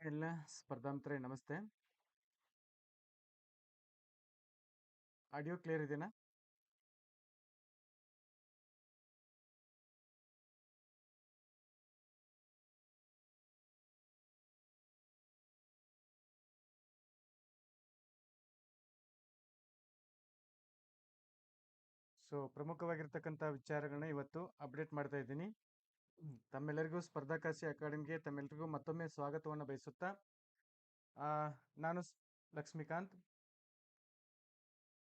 ಎಲ್ಲ ಸ್ಪರ್ಧಾಂತರೇ ನಮಸ್ತೆ ಆಡಿಯೋ ಕ್ಲಿಯರ್ ಇದೆಯಾ ಸೊ ಪ್ರಮುಖವಾಗಿರ್ತಕ್ಕಂಥ ವಿಚಾರಗಳನ್ನ ಇವತ್ತು ಅಪ್ಡೇಟ್ ಮಾಡ್ತಾ ಇದ್ದೀನಿ. ತಮ್ಮೆಲ್ಲರಿಗೂ ಸ್ಪರ್ಧಾಕಾಶಿ ಅಕಾಡೆಮಿಗೆ ತಮ್ಮೆಲ್ಲರಿಗೂ ಮತ್ತೊಮ್ಮೆ ಸ್ವಾಗತವನ್ನು ಬಯಸುತ್ತಾ ನಾನು ಲಕ್ಷ್ಮೀಕಾಂತ್.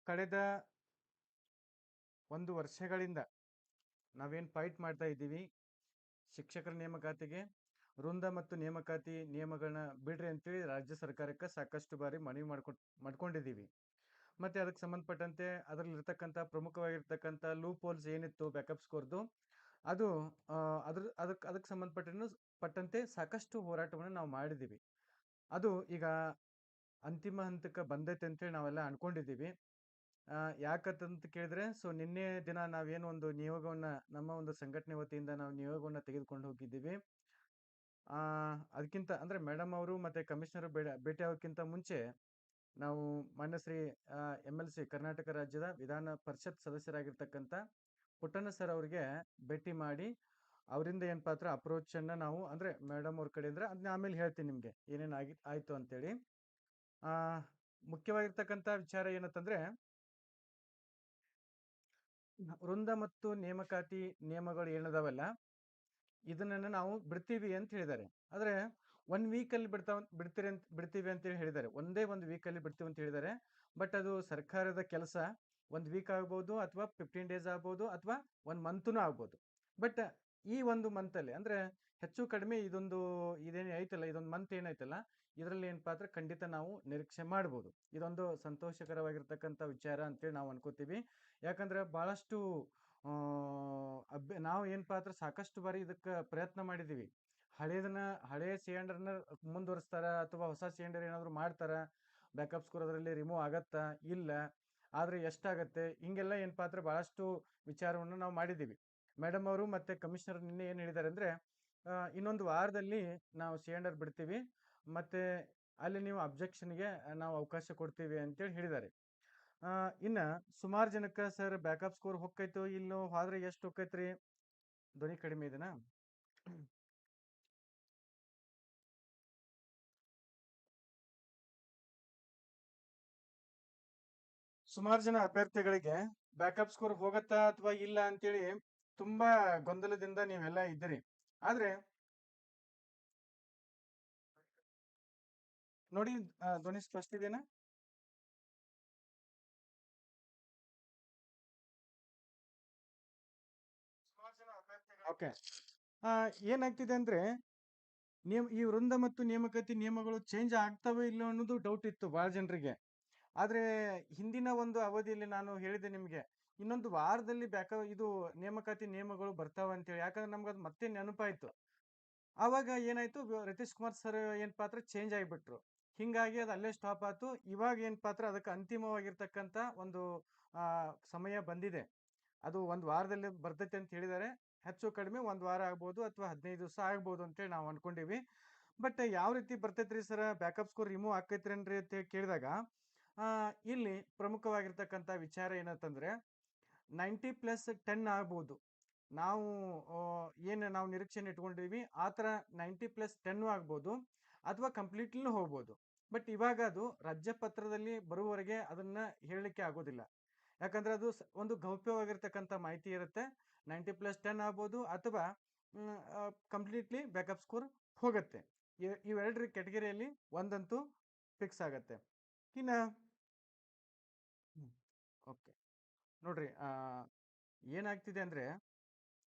ಕಳೆದ ಒಂದು ವರ್ಷಗಳಿಂದ ನಾವೇನು ಫೈಟ್ ಮಾಡ್ತಾ ಇದ್ದೀವಿ, ಶಿಕ್ಷಕರ ನೇಮಕಾತಿಗೆ, ವೃಂದ ಮತ್ತು ನೇಮಕಾತಿ ನಿಯಮಗಳನ್ನ ಬಿಡ್ರಿ ಅಂತೇಳಿ ರಾಜ್ಯ ಸರ್ಕಾರಕ್ಕೆ ಸಾಕಷ್ಟು ಬಾರಿ ಮನವಿ ಮಾಡ್ಕೊಟ್, ಮಾಡ್ಕೊಂಡಿದ್ದೀವಿ. ಮತ್ತು ಅದಕ್ಕೆ ಸಂಬಂಧಪಟ್ಟಂತೆ ಅದರಲ್ಲಿರ್ತಕ್ಕಂಥ ಪ್ರಮುಖವಾಗಿರ್ತಕ್ಕಂಥ ಲೂಪ್ ಹೋಲ್ಸ್ ಏನಿತ್ತು ಬ್ಯಾಕಪ್ ಸ್ಕೋರ್ದು ಅದು ಅದ್ರ ಅದಕ್ಕೆ ಅದಕ್ಕೆ ಸಂಬಂಧಪಟ್ಟು ಪಟ್ಟಂತೆ ಸಾಕಷ್ಟು ಹೋರಾಟವನ್ನು ನಾವು ಮಾಡಿದ್ದೀವಿ. ಅದು ಈಗ ಅಂತಿಮ ಹಂತಕ್ಕೆ ಬಂದೈತೆ ಅಂತೇಳಿ ನಾವೆಲ್ಲ ಅನ್ಕೊಂಡಿದ್ದೀವಿ. ಯಾಕಂತಂತ ಕೇಳಿದ್ರೆ, ಸೊ ನಿನ್ನೆ ದಿನ ನಾವೇನು ಒಂದು ನಿಯೋಗವನ್ನು, ನಮ್ಮ ಒಂದು ಸಂಘಟನೆ ವತಿಯಿಂದ ನಾವು ನಿಯೋಗವನ್ನು ತೆಗೆದುಕೊಂಡು ಹೋಗಿದ್ದೀವಿ. ಅದಕ್ಕಿಂತ, ಅಂದ್ರೆ ಮೇಡಮ್ ಅವರು ಮತ್ತೆ ಕಮಿಷನರ್ ಭೇಟಿ ಆಗೋಕ್ಕಿಂತ ಮುಂಚೆ ನಾವು ಮಾನ್ಯ Shri M L C Karnataka ರಾಜ್ಯದ ವಿಧಾನ ಪರಿಷತ್ ಸದಸ್ಯರಾಗಿರ್ತಕ್ಕಂಥ ಪುಟ್ಟಣ್ಣ ಸರ್ ಅವರಿಗೆ ಭೇಟಿ ಮಾಡಿ, ಅವರಿಂದ ಏನ್ ಪಾತ್ರ ಅಪ್ರೋಚ್ ಅನ್ನ ನಾವು ಅಂದ್ರೆ ಮೇಡಮ್ ಅವ್ರ ಕಡೆಯಿಂದ ಅದನ್ನ ಆಮೇಲೆ ಹೇಳ್ತೀನಿ ನಿಮ್ಗೆ, ಏನೇನ್ ಆಗಿ, ಆಯ್ತು ಅಂತೇಳಿ. ಆ ಮುಖ್ಯವಾಗಿರ್ತಕ್ಕಂತ ವಿಚಾರ ಏನಂತಂದ್ರೆ ವೃಂದ ಮತ್ತು ನೇಮಕಾತಿ ನಿಯಮಗಳು ಏನದಾವಲ್ಲ ಇದನ್ನ ನಾವು ಬಿಡ್ತೀವಿ ಅಂತ ಹೇಳಿದ್ದಾರೆ. ಆದ್ರೆ ಒನ್ ವೀಕ್ ಅಲ್ಲಿ ಬಿಡ್ತಾವ, ಬಿಡ್ತೀರಿ ಅಂತ, ಬಿಡ್ತೀವಿ ಅಂತೇಳಿ ಹೇಳಿದ್ದಾರೆ. ಒಂದೇ ಒಂದು ವೀಕ್ ಅಲ್ಲಿ ಬಿಡ್ತೀವಿ ಅಂತ ಹೇಳಿದ್ದಾರೆ. ಬಟ್ ಅದು ಸರ್ಕಾರದ ಕೆಲಸ. ಒಂದ್ ವೀಕ್ ಆಗ್ಬೋದು ಅಥವಾ ಫಿಫ್ಟೀನ್ ಡೇಸ್ ಆಗ್ಬೋದು ಅಥವಾ ಒಂದು ಮಂತ್ನೂ ಆಗ್ಬೋದು. ಬಟ್ ಈ ಒಂದು ಮಂತಲ್ಲಿ ಅಂದರೆ ಹೆಚ್ಚು ಕಡಿಮೆ ಇದೊಂದು ಇದೇನು ಐತಲ್ಲ, ಇದೊಂದು ಮಂತ್ ಏನೈತಲ್ಲ ಇದರಲ್ಲಿ ಏನಪ್ಪಾ ಅಂದ್ರೆ ಖಂಡಿತ ನಾವು ನಿರೀಕ್ಷೆ ಮಾಡ್ಬೋದು. ಇದೊಂದು ಸಂತೋಷಕರವಾಗಿರ್ತಕ್ಕಂಥ ವಿಚಾರ ಅಂತೇಳಿ ನಾವು ಅನ್ಕೋತೀವಿ. ಯಾಕಂದ್ರೆ ಬಹಳಷ್ಟು, ಆ ಅಭ್ಯ ನಾವು ಏನಪ್ಪಾ ಅಂದ್ರೆ ಸಾಕಷ್ಟು ಬಾರಿ ಇದಕ್ಕೆ ಪ್ರಯತ್ನ ಮಾಡಿದೀವಿ. ಹಳೇದನ್ನ ಹಳೆಯ ಸಿಲಿಂಡರ್ನ ಮುಂದುವರಿಸ್ತಾರ ಅಥವಾ ಹೊಸ ಸಿಲಿಂಡರ್ ಏನಾದರೂ ಮಾಡ್ತಾರ ಬ್ಯಾಕಪ್ ಸ್ಕೋರ್ ಅದರಲ್ಲಿ ರಿಮೂವ್ ಆಗತ್ತಾ, ಇಲ್ಲ. ಆದ್ರೆ ಎಷ್ಟಾಗತ್ತೆ? ಹಿಂಗೆಲ್ಲ ಏನಪ್ಪಾ ಅಂದ್ರೆ ಬಹಳಷ್ಟು ವಿಚಾರವನ್ನು ನಾವು ಮಾಡಿದ್ದೀವಿ. ಮೇಡಮ್ ಅವರು ಮತ್ತೆ ಕಮಿಷನರ್ ನಿನ್ನೆ ಏನು ಹೇಳಿದ್ದಾರೆ ಅಂದ್ರೆ ಇನ್ನೊಂದು ವಾರದಲ್ಲಿ ನಾವು ಸಿಲಿಂಡರ್ ಬಿಡ್ತೀವಿ. ಮತ್ತೆ ಅಲ್ಲಿ ನೀವು ಅಬ್ಜೆಕ್ಷನ್ಗೆ ನಾವು ಅವಕಾಶ ಕೊಡ್ತೀವಿ ಅಂತೇಳಿ ಹೇಳಿದ್ದಾರೆ. ಇನ್ನ ಸುಮಾರು ಜನಕ್ಕೆ ಸರ್ ಬ್ಯಾಕಪ್ ಸ್ಕೋರ್ ಹೊಕ್ಕೈತೋ ಇಲ್ಲೋ ಹೋದ್ರೆ ಎಷ್ಟು ಹೊಕ್ಕೈತ್ರಿ ಧ್ವನಿ ಕಡಿಮೆ ಇದೆನಾ? ಸುಮಾರು ಜನ ಅಭ್ಯರ್ಥಿಗಳಿಗೆ ಬ್ಯಾಕಪ್ ಸ್ಕೋರ್ ಹೋಗತ್ತಾ ಅಥವಾ ಇಲ್ಲ ಅಂತೇಳಿ ತುಂಬಾ ಗೊಂದಲದಿಂದ ನೀವೆಲ್ಲ ಇದ್ದೀರಿ. ಆದ್ರೆ ನೋಡಿ ಆ, ಧ್ವನಿ ಸ್ಪಷ್ಟ ಇದೆನಾ ಓಕೆ ಏನಾಗ್ತಿದೆ ಅಂದ್ರೆ ನೀವು ಈ ವೃಂದ ಮತ್ತು ನೇಮಕಾತಿ ನಿಯಮಗಳು ಚೇಂಜ್ ಆಗ್ತವೆ ಇಲ್ಲ ಅನ್ನೋದು ಡೌಟ್ ಇತ್ತು ಬಹಳ ಜನರಿಗೆ. ಆದ್ರೆ ಹಿಂದಿನ ಒಂದು ಅವಧಿಯಲ್ಲಿ ನಾನು ಹೇಳಿದೆ ನಿಮಗೆ, ಇನ್ನೊಂದು ವಾರದಲ್ಲಿ ಬ್ಯಾಕ, ಇದು ನೇಮಕಾತಿ ನಿಯಮಗಳು ಬರ್ತಾವ ಅಂತೇಳಿ. ಯಾಕಂದ್ರೆ ನಮ್ಗೆ ಅದು ಮತ್ತೆ ನೆನಪಾಯ್ತು. ಆವಾಗ ಏನಾಯ್ತು ರತೀಶ್ ಕುಮಾರ್ ಸರ್ ಏನ್ ಪಾತ್ರ ಚೇಂಜ್ ಆಗಿಬಿಟ್ರು. ಹಿಂಗಾಗಿ ಅದು ಅಲ್ಲೇ ಸ್ಟಾಪ್ ಆಯ್ತು ಇವಾಗ ಏನ್ ಪಾತ್ರ, ಅದಕ್ಕೆ ಅಂತಿಮವಾಗಿರ್ತಕ್ಕಂತ ಒಂದು ಸಮಯ ಬಂದಿದೆ. ಅದು ಒಂದು ವಾರದಲ್ಲಿ ಬರ್ತೈತೆ ಅಂತ ಹೇಳಿದ್ದಾರೆ. ಹೆಚ್ಚು ಕಡಿಮೆ ಒಂದು ವಾರ ಆಗ್ಬೋದು ಅಥವಾ ಹದಿನೈದು ದಿವಸ ಆಗ್ಬೋದು ಅಂತೇಳಿ ನಾವು ಅನ್ಕೊಂಡಿವಿ. ಬಟ್ ಯಾವ ರೀತಿ ಬರ್ತೈತ್ರಿ ಸರ್ ಬ್ಯಾಕಪ್ ಸ್ಕೋರ್ ರಿಮೂವ್ ಆಕೈತ್ರೇನ್ರಿ ಅಂತ ಕೇಳಿದಾಗ ಇಲ್ಲಿ ಪ್ರಮುಖವಾಗಿರ್ತಕ್ಕಂಥ ವಿಚಾರ ಏನಂತಂದ್ರೆ, ನೈಂಟಿ ಪ್ಲಸ್ ಟೆನ್ ಆಗ್ಬೋದು. ನಾವು ಏನು ನಾವು ನಿರೀಕ್ಷೆನ ಇಟ್ಕೊಂಡಿದ್ವಿ, ಆ ಥರ ನೈಂಟಿ ಪ್ಲಸ್ ಟೆನ್ ಆಗ್ಬೋದು, ಅಥವಾ ಕಂಪ್ಲೀಟ್ಲಿ ಹೋಗ್ಬೋದು. ಬಟ್ ಇವಾಗ ಅದು ರಾಜ್ಯ ಪತ್ರದಲ್ಲಿ ಬರುವವರೆಗೆ ಅದನ್ನ ಹೇಳಲಿಕ್ಕೆ ಆಗೋದಿಲ್ಲ. ಯಾಕಂದ್ರೆ ಅದು ಒಂದು ಗೌಪ್ಯವಾಗಿರ್ತಕ್ಕಂಥ ಮಾಹಿತಿ ಇರುತ್ತೆ. ನೈಂಟಿ ಪ್ಲಸ್ ಟೆನ್ ಆಗ್ಬೋದು, ಅಥವಾ ಕಂಪ್ಲೀಟ್ಲಿ ಬ್ಯಾಕಪ್ ಸ್ಕೋರ್ ಹೋಗುತ್ತೆ. ಇವ್- ಇವೆರಡರ ಕೆಟಗರಿಯಲ್ಲಿ ಒಂದಂತೂ ಫಿಕ್ಸ್ ಆಗತ್ತೆ. ಇನ್ನ ಓಕೆ. ನೋಡ್ರಿ ಏನಾಗ್ತಿದೆ ಅಂದ್ರೆ,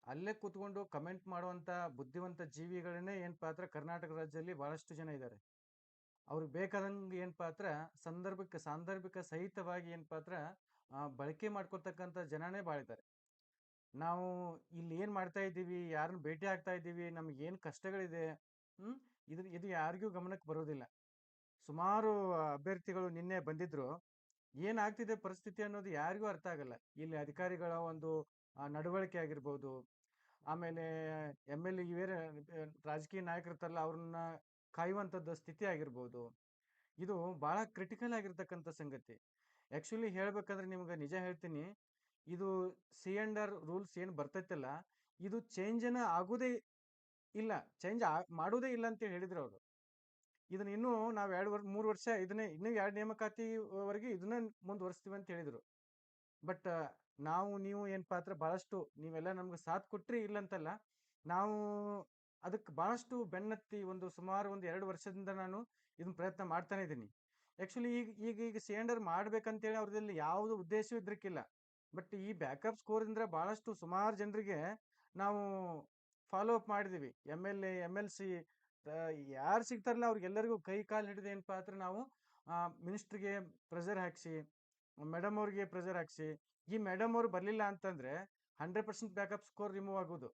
ಅಲ್ಲೇ ಕೂತ್ಕೊಂಡು ಕಮೆಂಟ್ ಮಾಡುವಂತ ಬುದ್ಧಿವಂತ ಜೀವಿಗಳನ್ನೇ ಏನ್ ಪಾತ್ರ ಕರ್ನಾಟಕ ರಾಜ್ಯದಲ್ಲಿ ಬಹಳಷ್ಟು ಜನ ಇದ್ದಾರೆ ಅವ್ರಿಗೆ ಬೇಕಾದಂಗೆ ಏನ್ ಪಾತ್ರ ಸಂದರ್ಭಕ್ಕೆ ಸಾಂದರ್ಭಿಕ ಸಹಿತವಾಗಿ ಏನ್ ಪಾತ್ರ ಬಳಕೆ ಮಾಡ್ಕೊತಕ್ಕಂಥ ಜನನೇ ಭಾಳ ಇದ್ದಾರೆ ನಾವು ಇಲ್ಲಿ ಏನ್ ಮಾಡ್ತಾ ಇದ್ದೀವಿ, ಯಾರನ್ನ ಭೇಟಿ ಆಗ್ತಾ ಇದ್ದೀವಿ, ನಮ್ಗೆ ಏನ್ ಕಷ್ಟಗಳಿದೆ, ಹ್ಮ್, ಇದು ಇದು ಯಾರಿಗೂ ಗಮನಕ್ಕೆ ಬರೋದಿಲ್ಲ. ಸುಮಾರು ಅಭ್ಯರ್ಥಿಗಳು ನಿನ್ನೆ ಬಂದಿದ್ರು. ಏನಾಗ್ತಿದೆ ಪರಿಸ್ಥಿತಿ ಅನ್ನೋದು ಯಾರಿಗೂ ಅರ್ಥ ಆಗಲ್ಲ. ಇಲ್ಲಿ ಅಧಿಕಾರಿಗಳ ಒಂದು ನಡವಳಿಕೆ ಆಗಿರ್ಬೋದು, ಆಮೇಲೆ ಎಂ ಎಲ್ ಎ ರಾಜಕೀಯ ನಾಯಕರಿರ್ತಾರಲ್ಲ ಅವ್ರನ್ನ ಕಾಯುವಂಥದ್ದು ಸ್ಥಿತಿ ಆಗಿರ್ಬೋದು. ಇದು ಬಹಳ ಕ್ರಿಟಿಕಲ್ ಆಗಿರ್ತಕ್ಕಂಥ ಸಂಗತಿ. ಆ್ಯಕ್ಚುಲಿ ಹೇಳ್ಬೇಕಂದ್ರೆ ನಿಮ್ಗೆ ನಿಜ ಹೇಳ್ತೀನಿ, ಇದು ಸಿ ಅಂಡ್ ರೂಲ್ಸ್ ಏನು ಬರ್ತೈತಲ್ಲ, ಇದು ಚೇಂಜನ ಆಗೋದೇ ಇಲ್ಲ ಚೇಂಜ್ ಮಾಡೋದೇ ಇಲ್ಲ ಅಂತ ಹೇಳಿದ್ರು ಅವರು. ಇದನ್ನ ಇನ್ನೂ ನಾವು ಎರಡು ವರ್ಷ ಮೂರು ವರ್ಷ ಇದನ್ನೇ, ಇನ್ನೂ ಎರಡು ನೇಮಕಾತಿವರೆಗೆ ಇದನ್ನ ಮುಂದುವರಿಸ್ತೀವಿ ಅಂತ ಹೇಳಿದರು. ಬಟ್, ನಾವು, ನೀವು ಏನು ಪಾತ್ರ ಭಾಳಷ್ಟು ನೀವೆಲ್ಲ ನಮ್ಗೆ ಸಾಥ್ ಕೊಟ್ರಿ ಇಲ್ಲಂತಲ್ಲ, ನಾವು ಅದಕ್ಕೆ ಭಾಳಷ್ಟು ಬೆನ್ನತ್ತಿ ಒಂದು ಸುಮಾರು ಒಂದು ಎರಡು ವರ್ಷದಿಂದ ನಾನು ಇದನ್ನ ಪ್ರಯತ್ನ ಮಾಡ್ತಾನೆ ಇದ್ದೀನಿ ಆ್ಯಕ್ಚುಲಿ ಈಗ ಈಗ ಈಗ ಸಿಲಿಂಡರ್ ಮಾಡ್ಬೇಕಂತೇಳಿ ಅವ್ರದಲ್ಲಿ ಯಾವುದು ಉದ್ದೇಶ ಇದ್ರಕ್ಕಿಲ್ಲ. ಬಟ್ ಈ ಬ್ಯಾಕಪ್ ಸ್ಕೋರಿಂದ ಭಾಳಷ್ಟು ಸುಮಾರು ಜನರಿಗೆ ನಾವು ಫಾಲೋ ಅಪ್ ಮಾಡಿದೀವಿ. M L A, M L C ಯಾರು ಸಿಗ್ತಾರಲ್ಲ ಅವ್ರಿಗೆಲ್ಲರಿಗೂ ಕೈ ಕಾಲು ಹಿಡಿದು ಏನಪ್ಪಾ ಅಂದ್ರೆ ನಾವು ಮಿನಿಸ್ಟ್ರಿಗೆ ಪ್ರೆಷರ್ ಹಾಕಿಸಿ ಮೇಡಮ್ ಅವ್ರಿಗೆ ಪ್ರೆಷರ್ ಹಾಕಿಸಿ ಈ ಮೇಡಮ್ ಅವ್ರು ಬರಲಿಲ್ಲ ಅಂತಂದ್ರೆ hundred percent backup score remove ಆಗೋದು.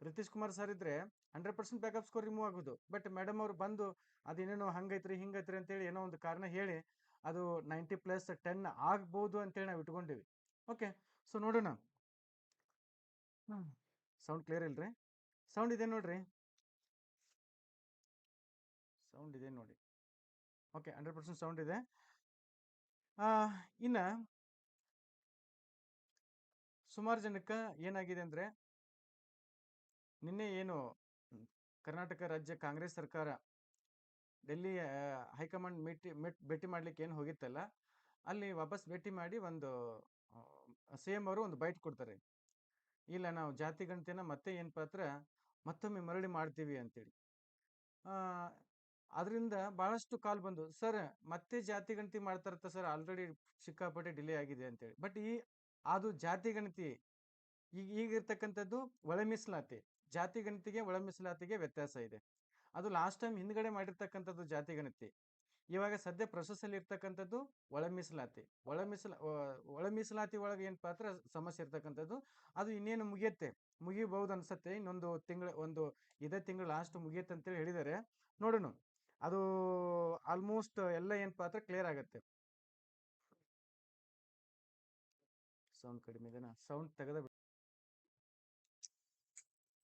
ರಿತೀಶ್ ಕುಮಾರ್ ಸರ್ ಇದ್ರೆ hundred percent backup score remove ಆಗೋದು. ಬಟ್ ಮೇಡಮ್ ಅವ್ರು ಬಂದು ಅದೇನೇನೋ ಹಂಗೈತ್ರಿ ಹಿಂಗೈತ್ರಿ ಅಂತೇಳಿ ಏನೋ ಒಂದು ಕಾರಣ ಹೇಳಿ ಅದು ನೈಂಟಿ ಪ್ಲಸ್ ಟೆನ್ ಆಗ್ಬೋದು ಅಂತೇಳಿ ನಾವು ಇಟ್ಕೊಂಡಿವಿ. ಓಕೆ ಸೊ ನೋಡೋಣ. ಸೌಂಡ್ ಕ್ಲಿಯರ್ ಇಲ್ರಿ? ಸೌಂಡ್ ಇದೆ ನೋಡ್ರಿ. ಸೌಂಡ್ ಇದೆ ನೋಡಿ. ಓಕೆ ಹಂಡ್ರೆಡ್ ಪರ್ಸೆಂಟ್ ಸೌಂಡ್ ಇದೆ. ಇನ್ನು ಸುಮಾರು ಜನಕ್ಕೆ ಏನಾಗಿದೆ ಅಂದರೆ, ನಿನ್ನೆ ಏನು ಕರ್ನಾಟಕ ರಾಜ್ಯ ಕಾಂಗ್ರೆಸ್ ಸರ್ಕಾರ ಡೆಲ್ಲಿ ಹೈಕಮಾಂಡ್ ಮೀಟಿ, ಮೆಟ್, ಭೇಟಿ ಮಾಡ್ಲಿಕ್ಕೆ ಏನು ಹೋಗಿತ್ತಲ್ಲ, ಅಲ್ಲಿ ವಾಪಸ್ ಭೇಟಿ ಮಾಡಿ ಒಂದು ಸಿ ಎಂ ಅವರು ಒಂದು ಬೈಟ್ ಕೊಡ್ತಾರೆ. ಇಲ್ಲ, ನಾವು ಜಾತಿ ಗಣತಿನ ಮತ್ತೆ ಏನು ಪಾತ್ರ ಮತ್ತೊಮ್ಮೆ ಮರಳಿ ಮಾಡ್ತೀವಿ ಅಂತೇಳಿ. ಅದರಿಂದ ಬಹಳಷ್ಟು ಕಾಲ್ ಬಂದು, ಸರ್, ಮತ್ತೆ ಜಾತಿ ಗಣತಿ ಮಾಡ್ತಾರತ್ತ ಸರ್ ಆಲ್ರೆಡಿ ಸಿಕ್ಕಾಪಟ್ಟೆ ಡಿಲೇ ಆಗಿದೆ ಅಂತೇಳಿ. ಬಟ್ ಈ, ಅದು ಜಾತಿ ಗಣತಿ, ಈಗ ಈಗ ಇರ್ತಕ್ಕಂಥದ್ದು ಒಳ ಮೀಸಲಾತಿ, ಜಾತಿ ಗಣತಿಗೆ ಒಳ ಮೀಸಲಾತಿಗೆ ವ್ಯತ್ಯಾಸ ಇದೆ. ಅದು ಲಾಸ್ಟ್ ಟೈಮ್ ಹಿಂದ್ಗಡೆ ಮಾಡಿರ್ತಕ್ಕಂಥದ್ದು ಜಾತಿ ಗಣತಿ, ಇವಾಗ ಸದ್ಯ ಪ್ರೊಸೆಸ್ ಅಲ್ಲಿ ಇರ್ತಕ್ಕಂಥದ್ದು ಒಳ ಮೀಸಲಾತಿ, ಒಳ ಮೀಸಲ, ಒ- ಒಳ ಮೀಸಲಾತಿ ಒಳಗೆ ಏನು ಪಾತ್ರ, ಸಮಸ್ಯೆ ಇರ್ತಕ್ಕಂಥದ್ದು, ಅದು ಇನ್ನೇನು ಮುಗಿಯುತ್ತೆ ಮುಗಿಬಹುದು ಅನ್ಸತ್ತೆ ಇನ್ನೊಂದು ತಿಂಗಳ, ಒಂದು ಇದೇ ತಿಂಗಳು ಲಾಸ್ಟ್ ಮುಗಿಯುತ್ತೆ ಅಂತೇಳಿ ಹೇಳಿದ್ದಾರೆ. ನೋಡೋಣ. ಅದು ಆಲ್ಮೋಸ್ಟ್ ಎಲ್ಲ ಏನ್ ಪಾತ್ರ ಕ್ಲಿಯರ್ ಆಗುತ್ತೆ. ಸೌಂಡ್ ಕಡಿಮೆ ಸೌಂಡ್ ತೆಗೆದ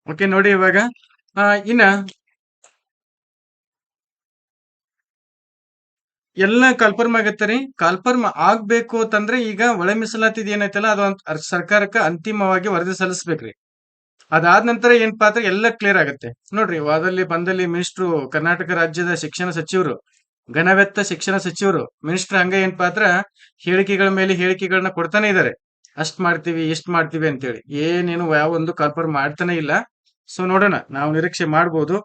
ಓಕೆ ನೋಡಿ ಇವಾಗ ಇನ್ನ ಎಲ್ಲ ಕಾಲ್ಫರ್ಮ್ ಆಗತ್ತರಿ ರೀ. ಕನ್ಫರ್ಮ್ ಆಗ್ಬೇಕು ಅಂತಂದ್ರೆ ಈಗ ಒಳ ಮೀಸಲಾತಿದ್ ಏನೈತಲ್ಲ ಅದು ಸರ್ಕಾರಕ್ಕೆ ಅಂತಿಮವಾಗಿ ವರದಿ ಸಲ್ಲಿಸ್ಬೇಕ್ರಿ. ಅದಾದ ನಂತರ ಏನ್ ಪಾತ್ರ ಎಲ್ಲ ಕ್ಲಿಯರ್ ಆಗುತ್ತೆ. ನೋಡ್ರಿ, ವಾದಲ್ಲಿ ಬಂದಲ್ಲಿ ಮಿನಿಸ್ಟ್ರು ಕರ್ನಾಟಕ ರಾಜ್ಯದ ಶಿಕ್ಷಣ ಸಚಿವರು, ಘನವೆತ್ತ ಶಿಕ್ಷಣ ಸಚಿವರು ಮಿನಿಸ್ಟರ್ ಹಂಗ ಏನ್ ಪಾತ್ರ? ಹೇಳಿಕೆಗಳ ಮೇಲೆ ಹೇಳಿಕೆಗಳನ್ನ ಕೊಡ್ತಾನೆ ಇದ್ದಾರೆ ಅಷ್ಟ್ ಮಾಡ್ತೀವಿ, ಇಷ್ಟ್ ಮಾಡ್ತೀವಿ ಅಂತೇಳಿ. ಏನೇನು ಯಾವ ಒಂದು ಕನ್ಫರ್ಮ್ ಮಾಡ್ತಾನೆ ಇಲ್ಲ. ಸೊ ನೋಡೋಣ, ನಾವು ನಿರೀಕ್ಷೆ ಮಾಡ್ಬೋದು.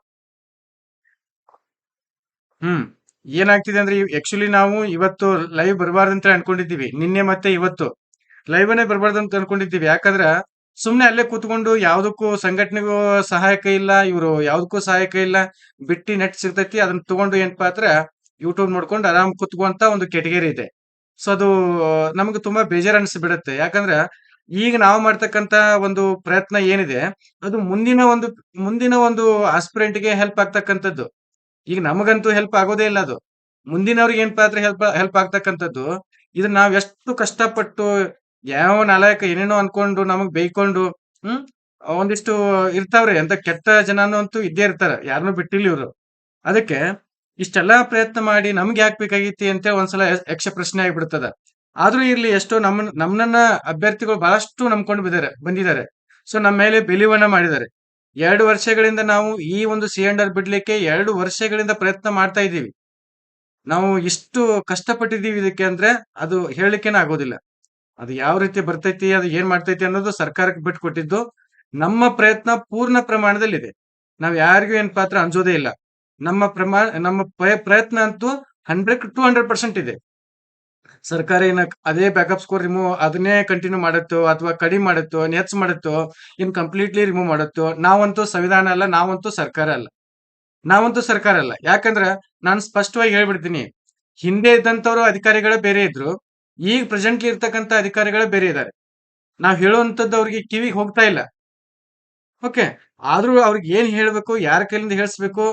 ಹ್ಮ್, ಏನಾಗ್ತಿದೆ ಅಂದ್ರೆ ಆಕ್ಚುಲಿ ನಾವು ಇವತ್ತು ಲೈವ್ ಬರಬಾರ್ದಂತ ಅನ್ಕೊಂಡಿದ್ದೀವಿ. ನಿನ್ನೆ ಮತ್ತೆ ಇವತ್ತು. ಲೈವ್ ಅನ್ನೇ ಬರಬಾರ್ದಂತ ಅನ್ಕೊಂಡಿದ್ದೀವಿ. ಯಾಕಂದ್ರ ಸುಮ್ನೆ ಅಲ್ಲೇ ಕೂತ್ಕೊಂಡು ಯಾವ್ದಕ್ಕೂ ಸಂಘಟನೆಗೂ ಸಹಾಯಕ ಇಲ್ಲ, ಇವರು ಯಾವ್ದಕ್ಕೂ ಸಹಾಯಕ ಇಲ್ಲ, ಬಿಟ್ಟಿ ನೆಟ್ ಸಿಗ್ತೈತಿ, ಅದನ್ನ ತಗೊಂಡು ಏನಪ್ಪಾ ಅಂದ್ರೆ ಯೂಟ್ಯೂಬ್ ನೋಡ್ಕೊಂಡು ಆರಾಮ್ ಕುತ್ಕೊಂತ ಒಂದು ಕೆಟಗರಿ ಇದೆ. ಸೊ ಅದು, ನಮ್ಗೆ ತುಂಬಾ ಬೇಜಾರ್ ಅನ್ಸ್ಬಿಡತ್ತೆ. ಯಾಕಂದ್ರೆ ಈಗ ನಾವು ಮಾಡ್ತಕ್ಕಂತ ಒಂದು ಪ್ರಯತ್ನ ಏನಿದೆ, ಅದು ಮುಂದಿನ ಒಂದು ಮುಂದಿನ ಒಂದು ಆಸ್ಪಿರೆಂಟ್ಗೆ ಹೆಲ್ಪ್ ಆಗ್ತಕ್ಕಂಥದ್ದು. ಈಗ ನಮಗಂತೂ ಹೆಲ್ಪ್ ಆಗೋದೇ ಇಲ್ಲ ಅದು. ಮುಂದಿನವ್ರಿಗೆ ಏನ್ ಪಾತ್ರ ಹೆಲ್ಪ್ ಹೆಲ್ಪ್ ಆಗ್ತಕ್ಕಂಥದ್ದು, ಇದನ್ನ ನಾವ್ ಎಷ್ಟು ಕಷ್ಟಪಟ್ಟು ಯಾವ ನಾಲಾಯಕ ಏನೇನೋ ಅನ್ಕೊಂಡು ನಮಗ್ ಬೈಕೊಂಡು ಹ್ಮ್, ಒಂದಿಷ್ಟು ಇರ್ತಾವ್ರಿ ಅಂತ ಕೆಟ್ಟ ಜನನು ಅಂತೂ ಇದ್ದೇ ಇರ್ತಾರ ಯಾರನ್ನೂ ಬಿಟ್ಟಿಲ್ಲ ಇವ್ರು. ಅದಕ್ಕೆ ಇಷ್ಟೆಲ್ಲಾ ಪ್ರಯತ್ನ ಮಾಡಿ ನಮ್ಗೆ ಯಾಕೆ ಬೇಕಾಗಿತಿ ಅಂತ ಒಂದ್ಸಲ ಯಕ್ಷ- ಪ್ರಶ್ನೆ ಆಗಿಬಿಡ್ತದ. ಆದ್ರೂ ಇರ್ಲಿ, ಎಷ್ಟೋ ನಮ್ಮ ನಮ್ಮನ್ನ ಅಭ್ಯರ್ಥಿಗಳು ಬಹಳಷ್ಟು ನಂಬ್ಕೊಂಡು ಬಿದ್ದಾರೆ, ಬಂದಿದ್ದಾರೆ. ಸೊ ನಮ್ಮ ಮೇಲೆ ಬೆಲಿವನ್ನ ಮಾಡಿದ್ದಾರೆ. ಎರಡು ವರ್ಷಗಳಿಂದ ನಾವು ಈ ಒಂದು ಸಿಲಿಂಡರ್ ಬಿಡ್ಲಿಕ್ಕೆ ಎರಡು ವರ್ಷಗಳಿಂದ ಪ್ರಯತ್ನ ಮಾಡ್ತಾ ಇದ್ದೀವಿ. ನಾವು ಇಷ್ಟು ಕಷ್ಟಪಟ್ಟಿದ್ದೀವಿ ಇದಕ್ಕೆ ಅಂದ್ರೆ ಅದು ಹೇಳಲಿಕ್ಕೇನೆ ಆಗೋದಿಲ್ಲ. ಅದು ಯಾವ ರೀತಿ ಬರ್ತೈತಿ, ಅದು ಏನ್ ಮಾಡ್ತೈತಿ ಅನ್ನೋದು ಸರ್ಕಾರಕ್ಕೆ ಬಿಟ್ಕೊಟ್ಟಿದ್ದು ನಮ್ಮ ಪ್ರಯತ್ನ ಪೂರ್ಣ ಪ್ರಮಾಣದಲ್ಲಿದೆ. ನಾವ್ ಯಾರಿಗೂ ಏನ್ ಪಾತ್ರ ಅಂಜೋದೇ ಇಲ್ಲ. ನಮ್ಮ ಪ್ರಮಾಣ ನಮ್ಮ ಪ್ರಯ- ಪ್ರಯತ್ನ ಅಂತೂ ಹಂಡ್ರೆಡ್ ಟು ಹಂಡ್ರೆಡ್ ಪರ್ಸೆಂಟ್ ಇದೆ. ಸರ್ಕಾರ ಏನ ಅದೇ ಬ್ಯಾಕಪ್ ಸ್ಕೋರ್ ರಿಮೂವ್ ಅದನ್ನೇ ಕಂಟಿನ್ಯೂ ಮಾಡುತ್ತೋ, ಅಥವಾ ಕಡಿಮೆ ಮಾಡುತ್ತೋ ಹೆಚ್ಚು ಮಾಡುತ್ತೋ, ಇನ್ ಕಂಪ್ಲೀಟ್ಲಿ ರಿಮೂವ್ ಮಾಡುತ್ತೋ, ನಾವಂತೂ ಸಂವಿಧಾನ ಅಲ್ಲ, ನಾವಂತೂ ಸರ್ಕಾರ ಅಲ್ಲ. ನಾವಂತೂ ಸರ್ಕಾರ ಅಲ್ಲ. ಯಾಕಂದ್ರ ನಾನು ಸ್ಪಷ್ಟವಾಗಿ ಹೇಳ್ಬಿಡ್ತೀನಿ, ಹಿಂದೆ ಇದ್ದಂತವ್ರು ಅಧಿಕಾರಿಗಳು ಬೇರೆ ಇದ್ರು ಈಗ ಪ್ರೆಸೆಂಟ್ಲಿ ಇರ್ತಕ್ಕಂತ ಅಧಿಕಾರಿಗಳೇ ಬೇರೆ ಇದ್ದಾರೆ ನಾವು ಹೇಳುವಂಥದ್ದು ಅವ್ರಿಗೆ ಕಿವಿಗೆ ಹೋಗ್ತಾ ಇಲ್ಲ. ಓಕೆ ಆದ್ರೂ ಅವ್ರಿಗೆ ಏನ್ ಹೇಳ್ಬೇಕು, ಯಾರ ಕೈಲಿಂದ ಹೇಳಿಸ್ಬೇಕು,